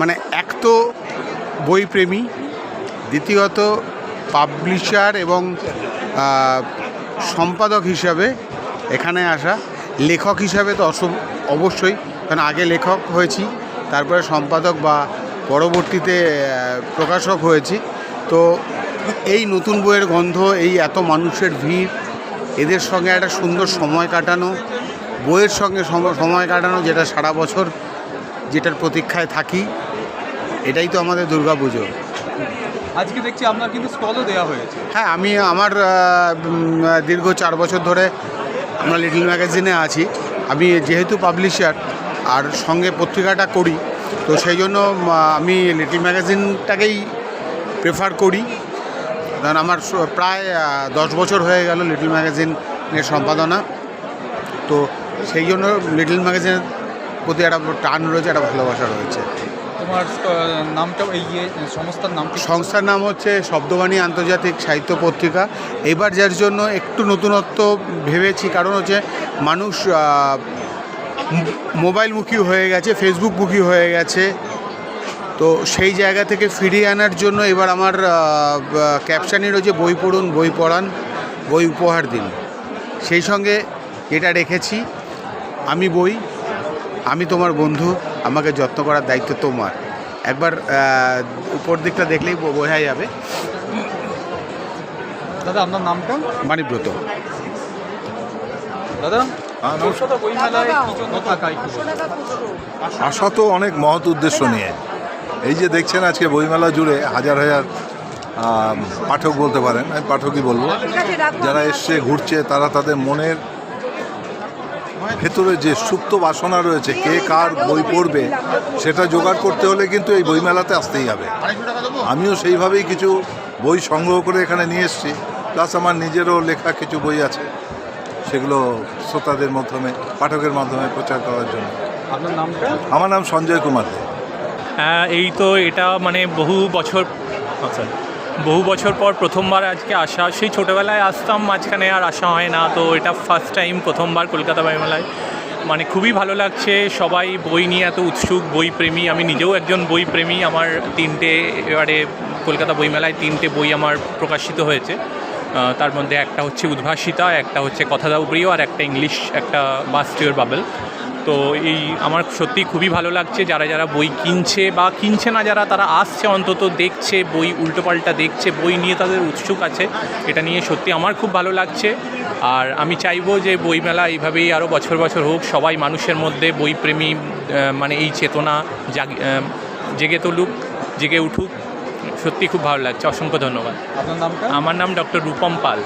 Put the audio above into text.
মানে এক তো বইপ্রেমী, দ্বিতীয়ত পাবলিশার এবং সম্পাদক হিসাবে এখানে আসা। লেখক হিসাবে তো অবশ্যই, কারণ আগে লেখক হয়েছি, তারপরে সম্পাদক বা পরবর্তীতে প্রকাশক হয়েছি। তো এই নতুন বইয়ের গন্ধ, এই এত মানুষের ভিড়, এদের সঙ্গে একটা সুন্দর সময় কাটানো, বইয়ের সঙ্গে সময় কাটানো যেটা সারা বছর যেটার প্রতীক্ষায় থাকি এটাই তো আমাদের দুর্গা পুজো। আজকে দেখছি আপনার কিন্তু স্টলও দেওয়া হয়েছে। হ্যাঁ আমি আমার দীর্ঘ চার বছর ধরে আমরা লিটল ম্যাগাজিনে আছি। আমি যেহেতু পাবলিশার আর সঙ্গে পত্রিকাটা করি তো সেই জন্য আমি লিটল ম্যাগাজিনটাকেই প্রেফার করি। কারণ আমার প্রায় দশ বছর হয়ে গেল লিটল ম্যাগাজিনের সম্পাদনা। তো সেই জন্য লিটল ম্যাগাজিনের প্রতি একটা টান রয়েছে একটা ভালোবাসা রয়েছে। তোমার নামটা এই ইয়ে সংস্থার নাম সংস্থার নাম হচ্ছে শব্দবাণী আন্তর্জাতিক সাহিত্য পত্রিকা। এবার যার জন্য একটু নতুনত্ব ভেবেছি কারণ হচ্ছে মানুষ মোবাইলমুখী হয়ে গেছে ফেসবুকমুখী হয়ে গেছে। তো সেই জায়গা থেকে ফিরিয়ে আনার জন্য এবার আমার ক্যাপশানই রয়েছে বই পড়ুন বই পড়ান বই উপহার দিন। সেই সঙ্গে এটা রেখেছি। আমি বই আমি তোমার বন্ধু আমাকে যত্ন করার দায়িত্ব তোমার। একবার উপর দিকটা দেখলেই বোঝা যাবে। দাদা আপনার নামটা? বাণীব্রত দাদা হ্যাঁ। আসা তো অনেক মহৎ উদ্দেশ্য নিয়ে। এই যে দেখছেন আজকে বইমেলা জুড়ে হাজার হাজার পাঠক বলতে পারেন আমি পাঠকই বলব। যারা এসছে ঘুরছে তারা তাদের মনের ভেতরে যে সুপ্ত বাসনা রয়েছে কে কার বই পড়বে সেটা জোগাড় করতে হলে কিন্তু এই বইমেলাতে আসতেই হবে। আমিও সেইভাবেই কিছু বই সংগ্রহ করে এখানে নিয়ে এসেছি প্লাস আমার নিজেরও লেখা কিছু বই আছে সেগুলো শ্রোতাদের মাধ্যমে পাঠকের মাধ্যমে প্রচার করার জন্য। আমার নাম সঞ্জয় কুমার হ্যাঁ এই তো এটা মানে বহু বছর আচ্ছা। বহু বছর পর প্রথমবার আজকে আসা। সেই ছোটোবেলায় আসতাম, মাঝখানে আর আসা হয় না। তো এটা ফার্স্ট টাইম প্রথমবার কলকাতা বইমেলায় মানে খুবই ভালো লাগছে। সবাই বই নিয়ে এত উৎসুক বই প্রেমী আমি নিজেও একজন বই প্রেমী আমার তিনটে, এবারে কলকাতা বইমেলায় তিনটে বই আমার প্রকাশিত হয়েছে। তার মধ্যে একটা হচ্ছে উদ্ভাসিতা, একটা হচ্ছে কথা দাও প্রিয়, আর একটা ইংলিশ, একটা বাস্টিওর বাবেল। তো এই আমার সত্যি খুবই ভালো লাগছে যারা যারা বই কিনছে বা কিনছে না যারা তারা আসছে অন্তত দেখছে বই উল্টোপাল্টা দেখছে বই নিয়ে তাদের উৎসুক আছে। এটা নিয়ে সত্যি আমার খুব ভালো লাগছে। আর আমি চাইব যে বইমেলা এইভাবেই আরও বছর বছর হোক সবাই মানুষের মধ্যে বইপ্রেমী মানে এই চেতনা জাগ- জেগে তুলুক জেগে উঠুক। সত্যি খুব ভালো লাগছে। অসংখ্য ধন্যবাদ। আমার নাম ডক্টর রূপম পাল।